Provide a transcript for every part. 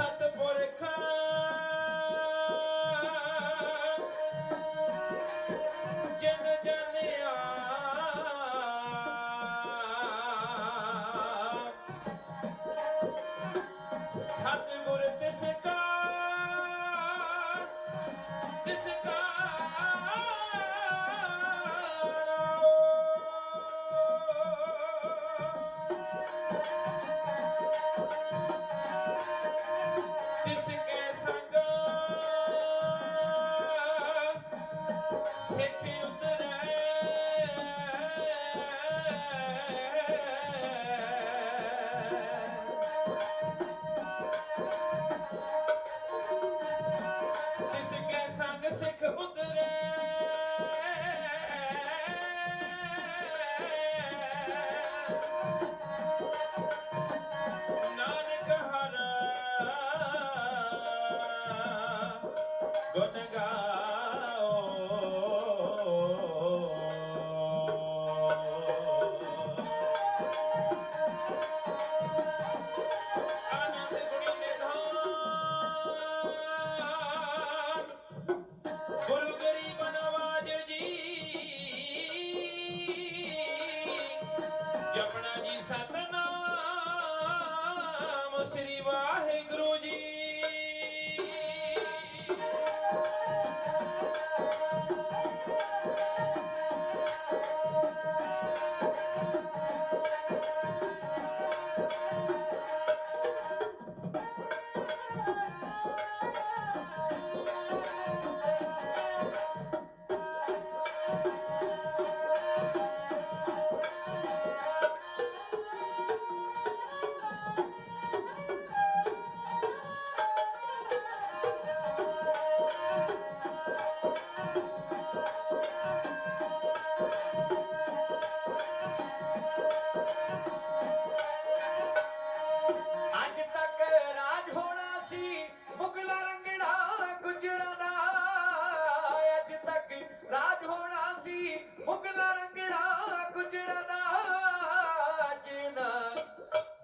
साथ সে কি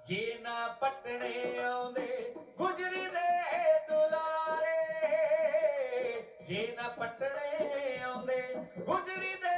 ਜੇ ਨਾ ਪਟਣੇ ਆਉਂਦੇ ਗੁਜਰੀ ਦੇ ਦੁਲਾਰੇ। ਜੇ ਨਾ ਪਟਣੇ ਆਉਂਦੇ ਗੁਜਰੀ ਦੇ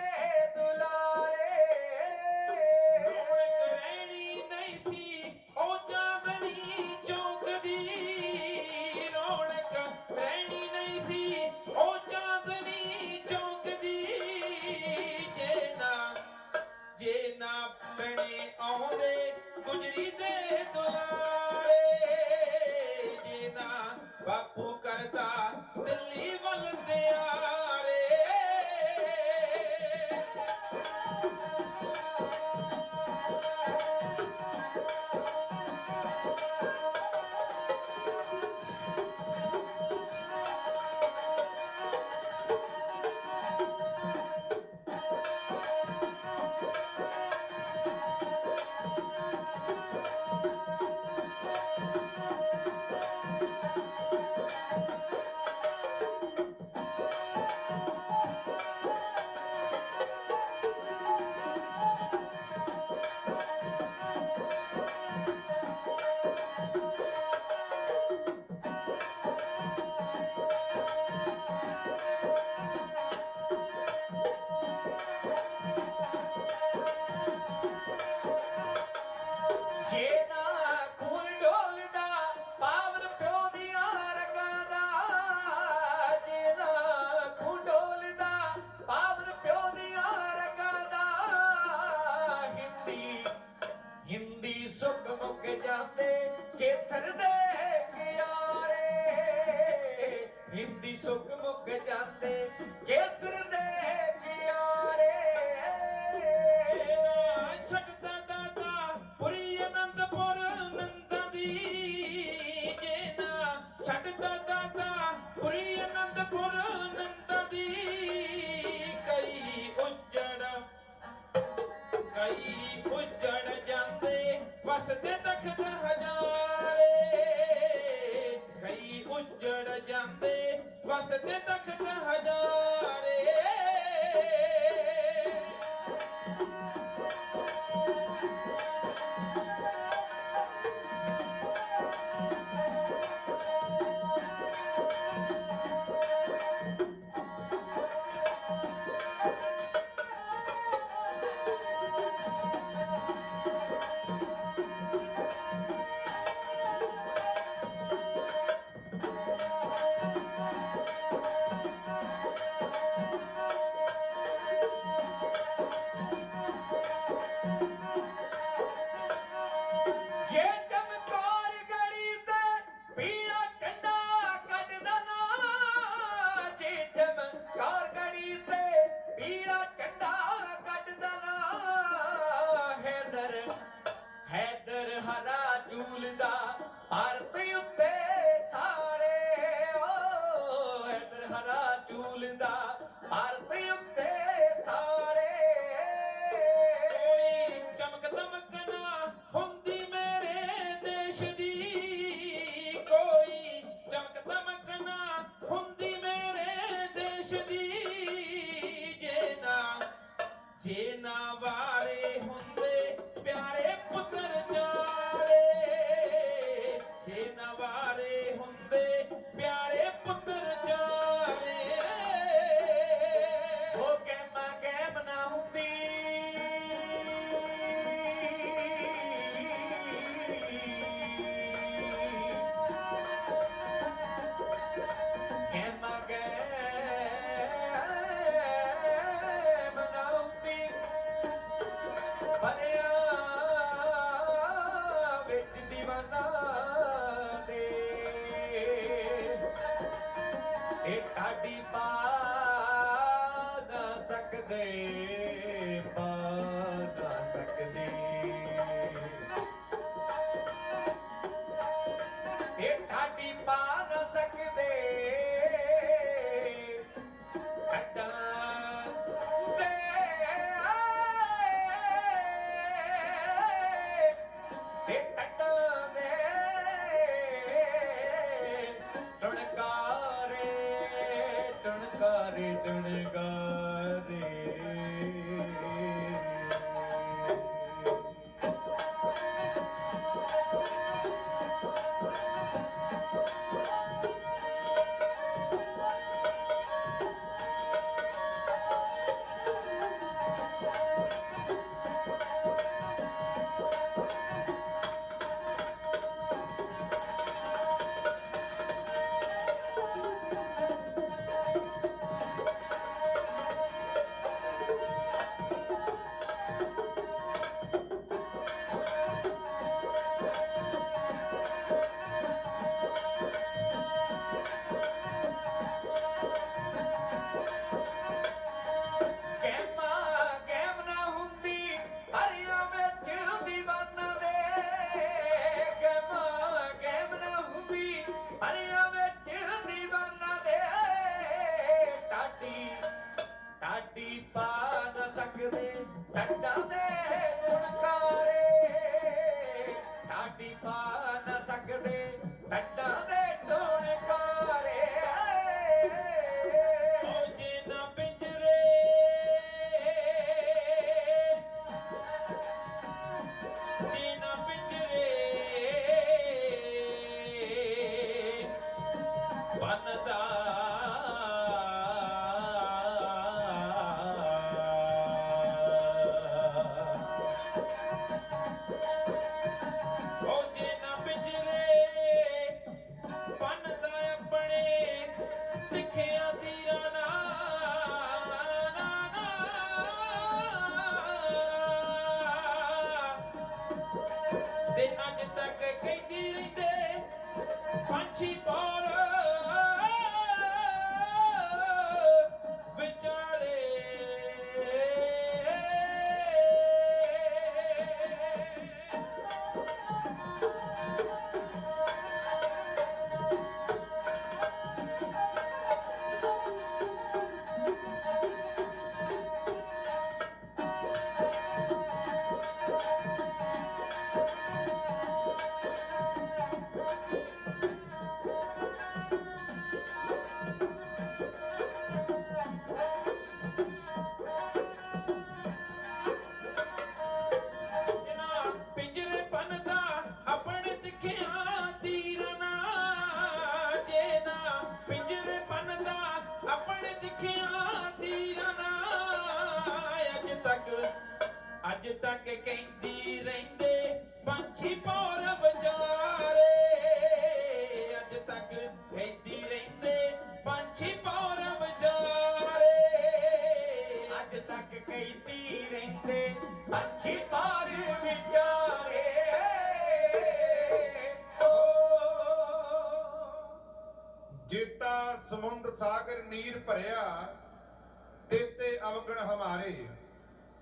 ਇਹ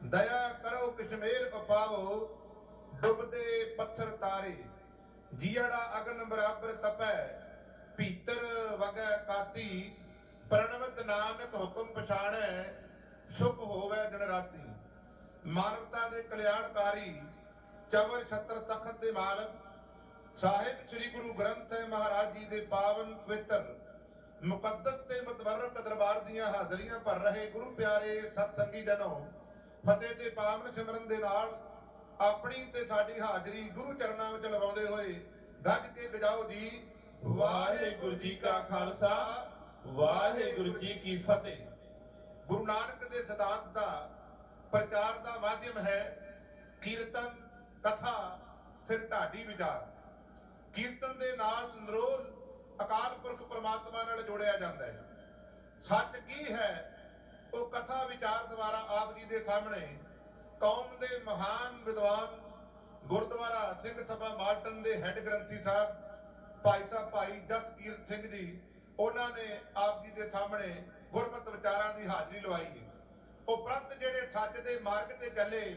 ਦਇਆ ਕਰੋ ਕਸ਼ਮੀਰ ਉਪਾਵੋ ਡੁੱਬਦੇ ਪੱਥਰ ਤਾਰੇ ਜੀੜਾ ਅਗਨ ਬਰਾਬਰ ਤਪੈ, ਭੀਤਰ ਵਗੈ ਕਾਤੀ, ਪ੍ਰਣਵਤ ਨਾਨਕ ਹੁਕਮ ਪਛਾਣੈ, ਸੁਖ ਹੋਵੇ ਦਿਨ ਰਾਤੀ। ਮਾਨਵਤਾ ਦੇ ਕਲਿਆਣਕਾਰੀ, ਚਵਰ ਛਤਰ ਤਖਤ ਦੇ ਮਾਲਕ, ਸਾਹਿਬ ਸ੍ਰੀ ਗੁਰੂ ਗ੍ਰੰਥ ਸਾਹਿਬ ਮਹਾਰਾਜ ਜੀ ਦੇ ਪਾਵਨ ਪਵਿੱਤਰ, ਮੁਕੱਦਸ ਤੇ ਮਤਬਰਕ ਦਰਬਾਰ ਦੀਆਂ ਹਾਜ਼ਰੀਆਂ ਭਰ ਰਹੇ ਗੁਰੂ ਪਿਆਰੇ ਸਤਸੰਗੀ ਜਨੋ ਫਤਿਹ ਦੇ ਪਾਵਨ ਸਿਮਰਨ ਦੇ ਨਾਲ ਆਪਣੀ ਤੇ ਸਾਡੀ ਹਾਜ਼ਰੀ ਗੁਰੂ ਚਰਨਾਂ ਵਿੱਚ ਲਵਾਉਂਦੇ ਹੋਏ ਗੱਜ ਕੇ ਗਜਾਓ ਜੀ, ਵਾਹਿਗੁਰੂ ਜੀ ਕਾ ਖਾਲਸਾ, ਵਾਹਿਗੁਰੂ ਜੀ ਕੀ ਫਤਿਹ। ਗੁਰੂ ਨਾਨਕ ਦੇ ਸਿਧਾਂਤ ਦਾ ਪ੍ਰਚਾਰ ਦਾ ਮਾਧਿਅਮ ਹੈ ਕੀਰਤਨ, ਕਥਾ, ਫਿਰ ਢਾਡੀ ਵਿਚਾਰ। ਕੀਰਤਨ ਦੇ ਨਾਲ ਨਿਰੋਲ ਅਕਾਲ ਪੁਰਖ ਪ੍ਰਮਾਤਮਾ ਨਾਲ ਜੋੜਿਆ ਜਾਂਦਾ ਹੈ। ਸੱਚ ਕੀ ਹੈ ਉਹ ਕਥਾ ਵਿਚਾਰ ਦੁਆਰਾ ਆਪ ਜੀ ਦੇ ਸਾਹਮਣੇ ਕੌਮ ਦੇ ਮਹਾਨ ਵਿਦਵਾਨ ਗੁਰਦੁਆਰਾ ਸਿੰਘ ਸਭਾ ਮਾਲਟਨ ਦੇ ਹੈੱਡ ਗ੍ਰੰਥੀ ਸਾਹਿਬ ਭਾਈ ਸਾਹਿਬ ਭਾਈ ਜਸਕੀਰਤ ਸਿੰਘ ਜੀ, ਉਹਨਾਂ ਨੇ ਆਪ ਜੀ ਦੇ ਸਾਹਮਣੇ ਗੁਰਮਤਿ ਵਿਚਾਰਾਂ ਦੀ ਹਾਜ਼ਰੀ ਲਵਾਈ। ਉਪਰੰਤ ਜਿਹੜੇ ਸੱਚ ਦੇ ਮਾਰਗ ਤੇ ਚੱਲੇ,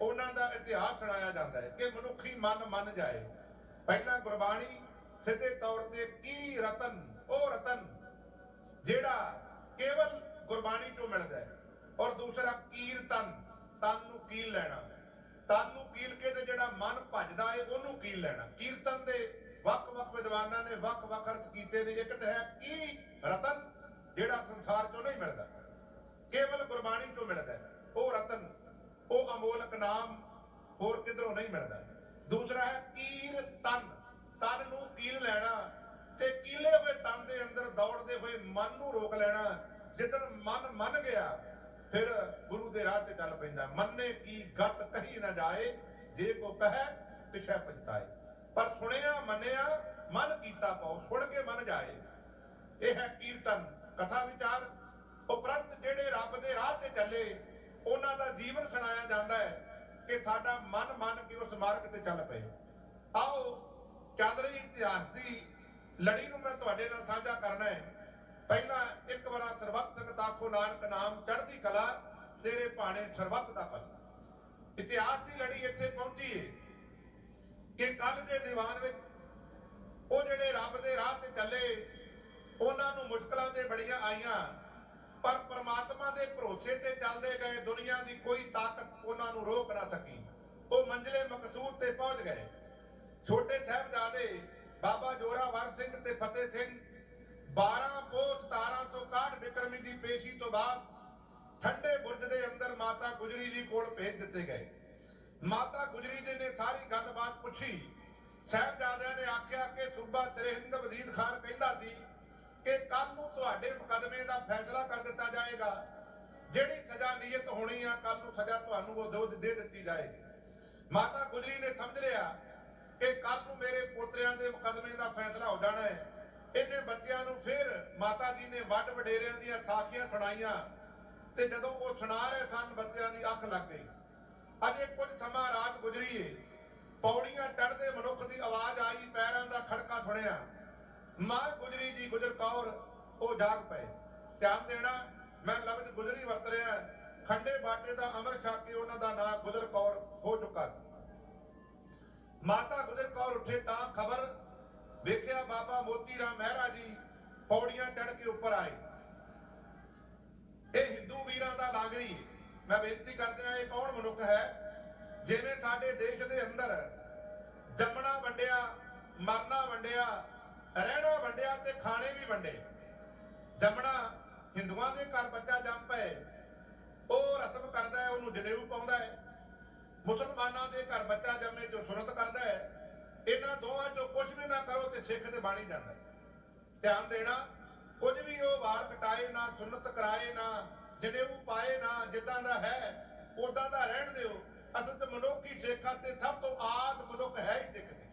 ਉਹਨਾਂ ਦਾ ਇਤਿਹਾਸ ਸੁਣਾਇਆ ਜਾਂਦਾ ਹੈ ਕਿ ਮਨੁੱਖੀ ਮਨ ਮੰਨ ਜਾਏ। ਪਹਿਲਾਂ ਗੁਰਬਾਣੀ ਸਿੱਧੇ ਤੌਰ ਤੇ ਕੀ ਰਤਨ, ਉਹ ਰਤਨ ਜਿਹੜਾ ਕੇਵਲ ਗੁਰਬਾਣੀ ਤੋਂ ਮਿਲਦਾ ਹੈ। ਔਰ ਦੂਸਰਾ ਕੀਰਤਨ ਤਨ। ਨੂੰ ਕੀਲ ਲੈਣਾ। ਤਨ ਨੂੰ ਕੀਲ ਕੇ ਤੇ ਜਿਹੜਾ ਮਨ ਭਜਦਾ ਹੈ, ਉਹਨੂੰ ਕੀਲ ਲੈਣਾ। ਕੀਰਤਨ ਦੇ ਵੱਖ-ਵੱਖ ਵਿਦਵਾਨਾਂ ਨੇ ਵੱਖ-ਵੱਖ ਅਰਥ ਕੀਤੇ ਨੇ। ਇੱਕ ਤਾਂ ਹੈ ਕੀ ਰਤਨ, ਜਿਹੜਾ ਸੰਸਾਰ ਚੋਂ ਨਹੀਂ ਮਿਲਦਾ। ਕੇਵਲ ਗੁਰਬਾਣੀ ਤੋਂ ਮਿਲਦਾ ਉਹ ਰਤਨ, ਉਹ ਅਮੋਲਕ ਨਾਮ ਹੋਰ ਕਿਧਰੋਂ ਨਹੀਂ ਮਿਲਦਾ। ਦੂਸਰਾ ਹੈ ਕੀਰਤਨ ਤਨ ਨੂੰ ਕੀਲ ਲੈਣਾ ਤੇ ਕੀਲੇ ਹੋਏ ਤਨ ਦੇ ਅੰਦਰ ਦੌੜਦੇ ਹੋਏ ਮਨ ਨੂੰ ਰੋਕ ਲੈਣਾ। ਜਿੱਦਣ ਮਨ ਮੰਨ ਗਿਆ, ਫਿਰ ਗੁਰੂ ਦੇ ਰਾਹ ਤੇ ਚੱਲ ਪੈਂਦਾ। ਮੰਨੇ ਕੀ ਗਤ ਕਹੀ ਨਾ ਜਾਏ, ਜੇ ਕੋ ਕਹੈ, ਪਿਛੈ ਪਛਤਾਏ। ਪਰ ਸੁਣਿਆ, ਮੰਨਿਆ, ਮਨ ਕੀਤਾ ਪਾਉ ਸੁਣ ਕੇ ਮਨ ਜਾਏ। ਇਹ ਹੈ ਕੀਰਤਨ, ਕਥਾ ਵਿਚਾਰ। ਉਪਰੰਤ ਜਿਹੜੇ ਰੱਬ ਦੇ ਰਾਹ ਤੇ ਚੱਲੇ, ਉਹਨਾਂ ਦਾ ਜੀਵਨ ਸੁਣਾਇਆ ਜਾਂਦਾ ਹੈ ਕਿ ਸਾਡਾ ਮਨ ਮੰਨ ਕੇ ਉਸ ਮਾਰਗ ਤੇ ਚੱਲ ਪਏ। ਆਓ ਚੱਲ ਰਹੀ ਇਤਿਹਾਸ ਦੀ ਲੜੀ ਨੂੰ ਮੈਂ ਤੁਹਾਡੇ ਨਾਲ ਸਾਂਝਾ ਕਰਨਾ ਹੈ। ਪਹਿਲਾਂ ਇੱਕ ਵਾਰਾ ਸਰਬੱਤ ਸੰਗਤ ਆਖੋ, ਨਾਨਕ ਨਾਮ ਚੜ੍ਹਦੀ ਕਲਾ, ਤੇਰੇ ਭਾਣੇ ਸਰਬੱਤ ਦਾ ਭਲਾ ਇਤਿਹਾਸ ਦੀ ਲੜੀ ਇੱਥੇ ਪਹੁੰਚੀ ਹੈ ਕਿ ਕੱਲ ਦੇ ਦੀਵਾਨ ਵਿੱਚ ਉਹ ਜਿਹੜੇ ਰੱਬ ਦੇ ਰਾਹ ਤੇ ਚੱਲੇ, ਉਹਨਾਂ ਨੂੰ ਮੁਸ਼ਕਲਾਂ ਤੇ ਬੜੀਆਂ ਆਈਆਂ, ਪਰ ਪ੍ਰਮਾਤਮਾ ਦੇ ਭਰੋਸੇ ਤੇ ਚੱਲਦੇ ਗਏ, ਦੁਨੀਆ ਦੀ ਕੋਈ ਤਾਕਤ ਉਹਨਾਂ ਨੂੰ ਰੋਕ ਨਾ ਸਕੀ। ਉਹ ਮੰਜ਼ਲੇ ਮਕਸੂਦ ਤੇ ਪਹੁੰਚ ਗਏ। ਛੋਟੇ ਸਾਹਿਬਜ਼ਾਦੇ ਬਾਬਾ ਜੋਰਾਵਰ ਸਿੰਘ ਤੇ ਫਤਿਹ ਸਿੰਘ 12 ਪੋਸ 1761 ਬਿਕਰਮੀ ਦੀ ਪੇਸ਼ੀ ਤੋਂ ਬਾਅਦ ਠੰਡੇ ਬੁਰਜ ਦੇ ਅੰਦਰ ਮਾਤਾ ਗੁਜਰੀ ਜੀ ਕੋਲ ਭੇਜ ਦਿੱਤੇ ਗਏ। ਮਾਤਾ ਗੁਜਰੀ ਜੀ ਨੇ ਸਾਰੀ ਗੱਲਬਾਤ ਪੁੱਛੀ। ਸਾਹਿਬਜ਼ਾਦਿਆਂ ਨੇ ਆਖਿਆ ਕਿ ਸੂਬਾ ਸਰਹਿੰਦ ਵਜ਼ੀਰ ਖਾਨ ਕਹਿੰਦਾ ਸੀ ਕਿ ਕੱਲ ਨੂੰ ਤੁਹਾਡੇ ਮੁਕੱਦਮੇ ਦਾ ਫੈਸਲਾ ਕਰ ਦਿੱਤਾ ਜਾਏਗਾ। ਜਿਹੜੀ ਸਜ਼ਾ ਨਿਯਤ ਹੋਣੀ ਆ ਕੱਲ ਨੂੰ ਸਜ਼ਾ ਤੁਹਾਨੂੰ ਉਹ ਦੋ ਦੇ ਦਿੱਤੀ ਜਾਏਗੀ। ਮਾਤਾ ਗੁਜਰੀ ਨੇ ਸਮਝ ਲਿਆ ਕਿ ਕੱਲ ਨੂੰ ਮੇਰੇ ਪੋਤਰਿਆਂ ਦੇ ਮੁਕੱਦਮੇ ਦਾ ਫੈਸਲਾ ਹੋ ਜਾਣਾ ਹੈ। ਇਹਨੇ ਬੱਚਿਆਂ ਨੂੰ ਫਿਰ ਮਾਤਾ ਜੀ ਨੇ ਵੱਡ ਵਡੇਰਿਆਂ ਦੀਆਂ ਸਾਖੀਆਂ ਸੁਣਾਈਆਂ ਤੇ ਜਦੋਂ ਉਹ ਸੁਣਾ ਰਹੇ ਸਨ, ਬੱਚਿਆਂ ਦੀ ਅੱਖ ਲੱਗ ਗਈ। ਅਜੇ ਕੁਝ ਸਮਾਂ ਰਾਤ ਗੁਜ਼ਰੀ ਏ। ਪੌੜੀਆਂ ਚੜ੍ਹਦੇ ਮਨੁੱਖ ਦੀ ਆਵਾਜ਼ ਆਈ, ਪੈਰਾਂ ਦਾ ਖੜਕਾ ਸੁਣਿਆ। ਮਾਂ ਗੁਜਰੀ ਜੀ ਗੁਜਰ ਕੌਰ, ਉਹ ਜਾਗ ਪਏ। ਧਿਆਨ ਦੇਣਾ, ਮੈਂ ਲਫ਼ਜ਼ ਗੁਜਰੀ ਵਰਤ ਰਿਹਾ ਖੰਡੇ ਬਾਟੇ ਦਾ ਅਮਰ ਛਕ ਕੇ ਉਹਨਾਂ ਦਾ ਨਾਂ ਗੁਜਰ ਕੌਰ ਹੋ ਚੁੱਕਾ ਮਾਤਾ ਗੁਜਰ ਕੌਰ ਉੱਠੇ ਤਾਂ ਖਬਰ ਵੇਖਿਆ ਬਾਬਾ ਮੋਤੀ ਰਾਮ ਮਹਿਰਾ ਜੀ ਪੌੜੀਆਂ ਚੜ ਕੇ ਉੱਪਰ ਆਏ। ਇਹ ਹਿੰਦੂ ਵੀਰਾਂ ਦਾ ਨਾਗਰੀ। ਮੈਂ ਬੇਨਤੀ ਕਰਦਿਆਂ ਇਹ ਕੌਣ ਮਨੁੱਖ ਹੈ? ਜਿਵੇਂ ਸਾਡੇ ਦੇਸ਼ ਦੇ ਅੰਦਰ ਜੰਮਣਾ ਵੰਡਿਆ, ਮਰਨਾ ਵੰਡਿਆ, ਰਹਿਣਾ ਵੰਡਿਆ ਤੇ ਖਾਣੇ ਵੀ ਵੰਡੇ। ਜੰਮਣਾ ਹਿੰਦੂਆਂ ਦੇ ਘਰ ਬੱਚਾ ਜੰਮ ਪਏ। ਉਹ ਰਸਮ ਕਰਦਾ ਹੈ, ਉਹਨੂੰ ਜਨੇਊ ਪਾਉਂਦਾ ਹੈ। ਮੁਸਲਮਾਨਾਂ ਦੇ ਘਰ ਬੱਚਾ ਜੰਮੇ ਜੋ ਸੁਨਤ ਕਰਦਾ ਹੈ। ਇਹਨਾਂ ਦੋਵਾਂ ਚੋਂ ਕੁਝ ਵੀ ਨਾ ਕਰੋ ਤੇ ਸਿੱਖ ਤੇ ਬਾਣੀ ਜਾਂਦਾ। ਧਿਆਨ ਦੇਣਾ, ਕੁਝ ਵੀ ਉਹ ਵਾਲ ਕਟਾਏ ਨਾ, ਸੁਨਤ ਕਰਾਏ ਨਾ ਜਨੇਊ ਪਾਏ ਨਾ, ਜਿੱਦਾਂ ਦਾ ਹੈ ਉਦਾਂ ਦਾ ਰਹਿਣ ਦਿਓ। ਅਸਲ ਤੇ ਮਨੁੱਖੀ ਸਿੱਖਾਂ ਤੇ ਸਭ ਤੋਂ ਆਦ ਮਨੁੱਖ ਹੈ ਹੀ ਸਿੱਖ ਦੀ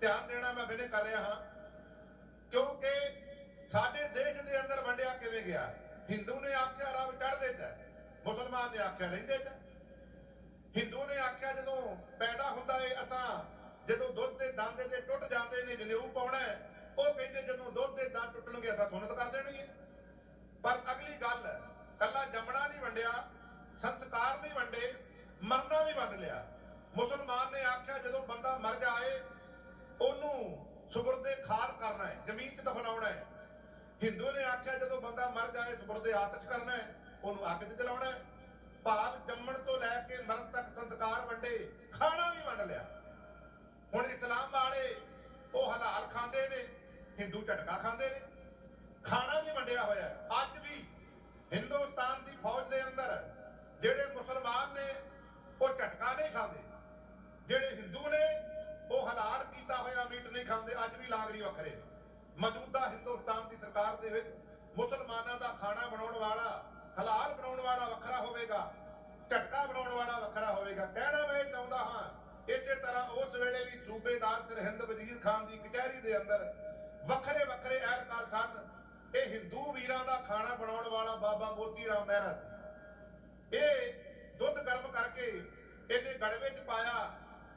ਧਿਆਨ ਦੇਣਾ ਮੈਂ ਬਿਨੇ ਕਰ ਰਿਹਾ ਹਾਂ। ਕਿਉਂਕਿ ਸਾਡੇ ਦੇਸ਼ ਦੇ ਅੰਦਰ ਵੰਡਿਆ ਕਿਵੇਂ ਗਿਆ? ਹਿੰਦੂ ਨੇ ਆਖਿਆ, ਰੱਬ ਚੜ੍ਹਦੇ ਚ ਮੁਸਲਮਾਨ ਨੇ ਆਖਿਆ ਲੈਂਦੇ ਚ ਹਿੰਦੂ ਨੇ ਆਖਿਆ, ਜਦੋਂ ਪੈਦਾ ਹੁੰਦਾ ਏ, ਅਸਾਂ ਜਦੋਂ ਦੁੱਧ ਦੇ ਦਾੰਦੇ ਤੇ ਟੁੱਟ ਜਾਂਦੇ ਨੇ, ਜਨੇਊ ਪਾਉਣਾ ਹੈ, ਉਹ ਕਹਿੰਦੇ ਜਦੋਂ ਦੁੱਧ ਦੇ ਦੰਦ ਟੁੱਟਣਗੇ ਤਾਂ ਸੁਨਤ ਕਰ ਦੇਣਗੇ। ਪਰ ਅਗਲੀ ਗੱਲ, ਕੱਲਾ ਜੰਮਣਾ ਨਹੀਂ ਵੰਡਿਆ, ਸੰਸਕਾਰ ਨਹੀਂ ਵੰਡੇ, ਮਰਨਾ ਵੀ ਵੰਡ ਲਿਆ। ਮੁਸਲਮਾਨ ਨੇ ਆਖਿਆ, ਜਦੋਂ ਬੰਦਾ ਮਰ ਜਾਏ, ਉਹਨੂੰ ਸੁਬਰਦੇ ਖਾਲ ਕਰਨਾ ਹੈ, ਜ਼ਮੀਨ 'ਚ ਦਫਨਾਉਣਾ ਹੈ। ਹਿੰਦੂ ਨੇ ਆਖਿਆ, ਜਦੋਂ ਬੰਦਾ ਮਰ ਜਾਏ, ਸੁਬਰਦੇ ਆਤਿਸ਼ ਕਰਨਾ ਹੈ, ਉਹਨੂੰ ਅੱਗ 'ਚ ਜਲਾਉਣਾ ਹੈ। ਭਾਵ ਜੰਮਣ ਤੋਂ ਲੈ ਕੇ ਮਰਨ ਤੱਕ ਸੰਸਕਾਰ ਵੰਡੇ, ਖਾਣਾ ਵੀ ਵੰਡ ਲਿਆ। ਹੁਣ ਇਸਲਾਮ ਵਾਲੇ ਉਹ ਹਲਾਲ ਖਾਂਦੇ ਨੇ, ਹਿੰਦੂ ਝਟਕਾ ਖਾਂਦੇ ਨੇ। ਖਾਣਾ ਵੀ ਵੰਡਿਆ ਹੋਇਆ ਅੱਜ ਵੀ ਹਿੰਦੁਸਤਾਨ ਦੀ ਫੌਜ ਦੇ ਅੰਦਰ ਜਿਹੜੇ ਮੁਸਲਮਾਨ ਨੇ, ਉਹ ਝਟਕਾ ਨਹੀਂ ਖਾਂਦੇ। ਜਿਹੜੇ ਹਿੰਦੂ ਨੇ, ਉਹ ਹਲਾਲ ਕੀਤਾ ਹੋਇਆ ਮੀਟ ਨਹੀਂ ਖਾਂਦੇ। ਅੱਜ ਵੀ ਲਾਗਰੀ ਵੱਖਰੇ ਨੇ। ਮੌਜੂਦਾ ਹਿੰਦੁਸਤਾਨ ਦੀ ਸਰਕਾਰ ਦੇ ਵਿੱਚ ਮੁਸਲਮਾਨਾਂ ਦਾ ਖਾਣਾ ਬਣਾਉਣ ਵਾਲਾ, ਹਲਾਲ ਬਣਾਉਣ ਵਾਲਾ ਵੱਖਰਾ ਹੋਵੇਗਾ, ਝਟਕਾ ਬਣਾਉਣ ਵਾਲਾ ਵੱਖਰਾ ਹੋਵੇਗਾ। ਕਹਿਣਾ ਮੈਂ ਇਹ ਚਾਹੁੰਦਾ ਹਾਂ ਇਸੇ ਤਰ੍ਹਾਂ ਉਸ ਵੇਲੇ ਵੀ ਸੂਬੇਦਾਰ ਸਰਹਿੰਦ ਵਜ਼ੀਰ ਖਾਨ ਦੀ ਕਚਹਿਰੀ ਦੇ ਅੰਦਰ ਵੱਖਰੇ ਵੱਖਰੇ ਅਹਿਲਕਾਰ ਸਨ। ਇਹ ਹਿੰਦੂ ਵੀਰਾਂ ਦਾ ਖਾਣਾ ਬਣਾਉਣ ਵਾਲਾ ਬਾਬਾ ਮੋਤੀ ਰਾਮ ਮਹਿਰਾ ਇਹ ਦੁੱਧ ਗਰਮ ਕਰਕੇ ਇਹਨੇ ਗੜਵੇ 'ਚ ਪਾਇਆ,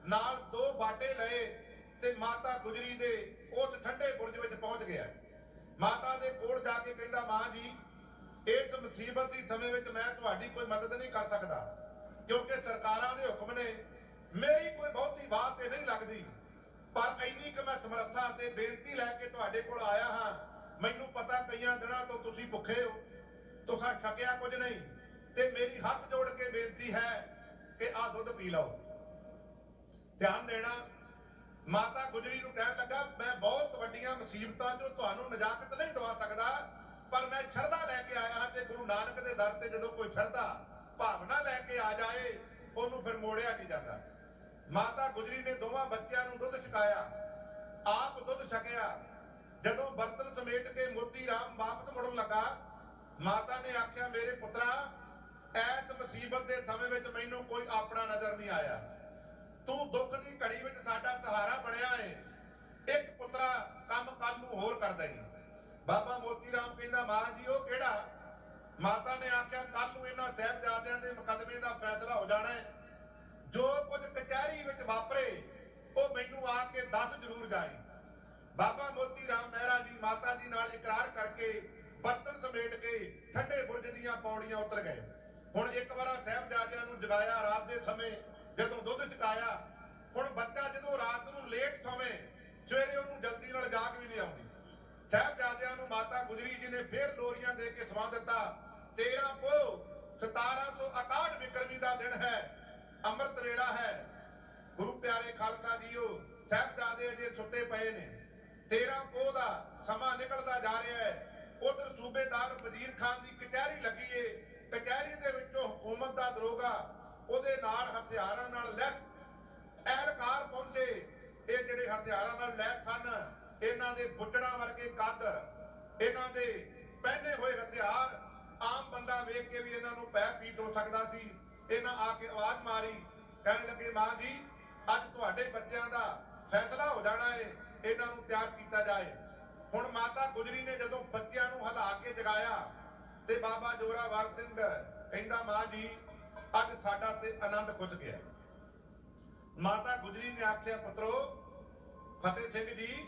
ਨਾਲ ਦੋ ਬਾਟੇ ਲਏ ਤੇ ਮਾਤਾ ਗੁਜਰੀ ਦੇ ਉਸ ਠੰਡੇ ਬੁਰਜ ਵਿੱਚ ਪਹੁੰਚ ਗਿਆ। ਮਾਤਾ ਦੇ ਕੋਲ ਜਾ ਕੇ ਕਹਿੰਦਾ, ਮਾਂ ਜੀ, ਇਸ ਮੁਸੀਬਤ ਦੀ ਸਮੇਂ ਵਿੱਚ ਮੈਂ ਤੁਹਾਡੀ ਕੋਈ ਮਦਦ ਨਹੀਂ ਕਰ ਸਕਦਾ, ਕਿਉਂਕਿ ਸਰਕਾਰਾਂ ਦੇ ਹੁਕਮ ਨੇ ਮੇਰੀ ਕੋਈ ਬਹੁਤੀ ਬਾਤ ਤੇ ਨਹੀਂ ਲੱਗਦੀ, ਪਰ ਇੰਨੀ ਕੁ ਮੈਂ ਸਮਰੱਥਾ ਤੇ ਬੇਨਤੀ ਲੈ ਕੇ ਤੁਹਾਡੇ ਕੋਲ ਆਇਆ ਹਾਂ। ਮੈਨੂੰ ਪਤਾ ਕਈਆਂ ਦਿਨਾਂ ਤੋਂ ਤੁਸੀਂ ਭੁੱਖੇ ਹੋ, ਤੁਸੀਂ ਛਕਿਆ ਕੁਝ ਨਹੀਂ, ਤੇ ਮੇਰੀ ਹੱਥ ਜੋੜ ਕੇ ਬੇਨਤੀ ਹੈ ਕਿ ਆਹ ਦੁੱਧ ਪੀ ਲਓ। ਧਿਆਨ ਦੇਣਾ, ਮਾਤਾ ਗੁਜਰੀ ਨੂੰ ਕਹਿਣ ਲੱਗਾ, ਮੈਂ ਬਹੁਤ ਵੱਡੀਆਂ ਮੁਸੀਬਤਾਂ ਜੋ ਤੁਹਾਨੂੰ ਨਜਾਕਤ ਨਹੀਂ ਦਵਾ ਸਕਦਾ, ਪਰ ਮੈਂ ਸ਼ਰਧਾ ਲੈ ਕੇ ਆਇਆ ਹਾਂ ਤੇ ਗੁਰੂ ਨਾਨਕ ਦੇ ਦਰ ਤੇ ਜਦੋਂ ਕੋਈ ਸ਼ਰਧਾ, ਭਾਵਨਾ ਲੈ ਕੇ ਆ ਜਾਏ, ਉਹਨੂੰ ਫਿਰ ਮੋੜਿਆ ਨਹੀਂ ਜਾਂਦਾ। ਮਾਤਾ ਗੁਜਰੀ ਨੇ ਦੋਵਾਂ ਬੱਚਿਆਂ ਨੂੰ ਦੁੱਧ ਛਕਾਇਆ। ਆਪ ਦੁੱਧ ਛਕਿਆ। ਜਦੋਂ ਬਰਤਨ ਸਮੇਟ ਕੇ ਮੋਤੀ ਰਾਮ ਵਾਪਸ ਮੁੜਨ ਲੱਗਾ, ਮਾਤਾ ਨੇ ਆਖਿਆ, ਮੇਰੇ ਪੁੱਤਰਾ, ਐਸ ਮੁਸੀਬਤ ਦੇ ਸਮੇਂ ਵਿੱਚ ਮੈਨੂੰ ਕੋਈ ਆਪਣਾ ਨਜ਼ਰ ਨਹੀਂ ਆਇਆ। ਤੂੰ ਦੁੱਖ ਦੀ ਘੜੀ ਵਿੱਚ ਸਾਡਾ ਸਹਾਰਾ ਬਣਿਆ ਏ। ਇੱਕ ਪੁੱਤਰਾ ਕੰਮ ਕੱਲ ਨੂੰ ਹੋਰ ਕਰ ਦੇਈ। ਬਾਬਾ ਮੋਤੀ ਰਾਮ ਕਹਿੰਦਾ ਮਾਂ ਜੀ, ਉਹ ਕਿਹੜਾ? ਮਾਤਾ ਨੇ ਆਖਿਆ ਕੱਲ ਨੂੰ ਇਹਨਾਂ ਸਾਹਿਬਜ਼ਾਦਿਆਂ ਦੇ ਮੁਕੱਦਮੇ ਦਾ ਫੈਸਲਾ ਹੋ ਜਾਣਾ ਹੈ ਜੋ ਕੁਝ ਕਚਹਿਰੀ ਵਿੱਚ ਵਾਪਰੇ, ਉਹ ਮੈਨੂੰ ਆ ਕੇ ਦੱਸ ਜ਼ਰੂਰ ਜਾਏ। ਬਾਬਾ ਮੋਤੀ ਰਾਮ ਮਹਿਰਾ ਜੀ ਮਾਤਾ ਜੀ ਨਾਲ ਇਕਰਾਰ ਕਰਕੇ ਬਰਤਨ ਸਮੇਟ ਕੇ ਠੰਡੇ ਬੁਰਜ ਦੀਆਂ ਪੌੜੀਆਂ ਉਤਰ ਗਏ। ਹੁਣ ਇੱਕ ਵਾਰਾ ਸਾਹਿਬਜ਼ਾਦਿਆਂ ਨੂੰ ਜਗਾਇਆ ਰਾਤ ਦੇ ਸਮੇਂ, ਜਦੋਂ ਦੁੱਧ ਚਕਾਇਆ, ਹੁਣ ਬੱਚਾ ਜਦੋਂ ਰਾਤ ਨੂੰ ਲੇਟ ਸੌਵੇਂ, ਸਵੇਰੇ ਉਹਨੂੰ ਜਲਦੀ ਨਾਲ ਜਾਗ ਵੀ ਨਹੀਂ ਆਉਂਦੀ। ਸਾਹਿਬਜ਼ਾਦਿਆਂ ਨੂੰ ਮਾਤਾ ਗੁਜਰੀ ਜੀ ਨੇ ਫੇਰ ਲੋਰੀਆਂ ਦੇ ਕੇ ਸਵਾ ਦਿੱਤਾ 13 ਪੋ 1761 ਵਿਕਰਮੀ ਦਾ ਦਿਨ ਹੈ। ਅੰਮ੍ਰਿਤ ਰੇੜਾ ਹੈ। ਗੁਰੂ ਪਿਆਰੇ ਖਾਲਸਾ ਜੀਓ, ਸਾਹਿਬਜ਼ਾਦੇ ਅਜੇ ਸੁੱਤੇ ਪਏ ਨੇ। 13 ਪੋਹ ਦਾ ਸਮਾਂ ਨਿਕਲਦਾ ਜਾ ਰਿਹਾ ਹੈ। ਉਧਰ ਸੂਬੇਦਾਰ ਵਜ਼ੀਰ ਖਾਨ ਦੀ ਕਚਹਿਰੀ ਲੱਗੀ ਏ। ਕਚਹਿਰੀ ਦੇ ਵਿੱਚੋਂ ਹਕੂਮਤ ਦਾ ਦਰੋਗਾ ਉਹਦੇ ਨਾਲ ਹਥਿਆਰਾਂ ਨਾਲ ਲੈਸ ਐਲਕਾਰ ਪਹੁੰਚੇ। ਇਹ ਜਿਹੜੇ ਹਥਿਆਰਾਂ ਨਾਲ ਲੈ ਸਨ, ਇਹਨਾਂ ਦੇ ਬੁੱਟੜਾਂ ਵਰਗੇ ਕੱਦ ਇਹਨਾਂ ਦੇ ਪਹਿਨੇ ਹੋਏ ਹਥਿਆਰ ਆਮ ਬੰਦਾ ਵੇਖ ਕੇ ਵੀ ਇਹਨਾਂ ਨੂੰ ਪੈ ਪੀਤ ਹੋ ਸਕਦਾ ਸੀ। ਇਹਨਾਂ ਆ ਕੇ ਆਵਾਜ਼ ਮਾਰੀ, ਕਹਿਣ ਲੱਗੇ, ਮਾਂ ਜੀ, ਅੱਜ ਤੁਹਾਡੇ ਬੱਚਿਆਂ ਦਾ ਫੈਸਲਾ ਹੋ ਜਾਣਾ ਏ, ਇਹਨਾਂ ਨੂੰ ਤਿਆਰ ਕੀਤਾ ਜਾਏ। ਹੁਣ ਮਾਤਾ ਗੁਜਰੀ ਨੇ ਜਦੋਂ ਬੱਚਿਆਂ ਨੂੰ ਹਿਲਾ ਕੇ ਜਗਾਇਆ ਤੇ ਬਾਬਾ ਜੋਰਾਵਰ ਸਿੰਘ ਕਹਿੰਦਾ, ਮਾਂ ਜੀ, ਅੱਜ ਸਾਡਾ ਤੇ ਆਨੰਦ ਖੁੱਸ ਗਿਆ। ਮਾਤਾ ਗੁਜਰੀ ਨੇ ਆਖਿਆ, ਪੁੱਤਰੋ, ਫਤਿਹ ਸਿੰਘ ਜੀ,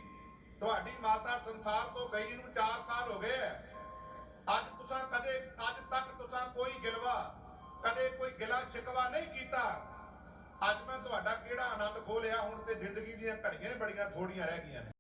ਤੁਹਾਡੀ ਮਾਤਾ ਸੰਸਾਰ ਤੋਂ ਗਈ ਨੂੰ 4 ਸਾਲ ਹੋ ਗਏ ਹੈ ਅੱਜ ਤੁਸੀਂ ਕਦੇ, ਅੱਜ ਤੱਕ ਤੁਸੀਂ ਕੋਈ ਗਿਲਵਾ ਕਦੇ ਕੋਈ ਗਿਲਾ ਸ਼ਿਕਵਾ ਨਹੀਂ ਕੀਤਾ। ਅੱਜ ਮੈਂ ਤੁਹਾਡਾ ਕਿਹੜਾ ਆਨੰਦ ਖੋਲਿਆ ਹੁਣ ਤੇ ਜ਼ਿੰਦਗੀ ਦੀਆਂ ਘੜੀਆਂ ਹੀ ਬੜੀਆਂ ਥੋੜੀਆਂ ਰਹਿ ਗਈਆਂ ਨੇ।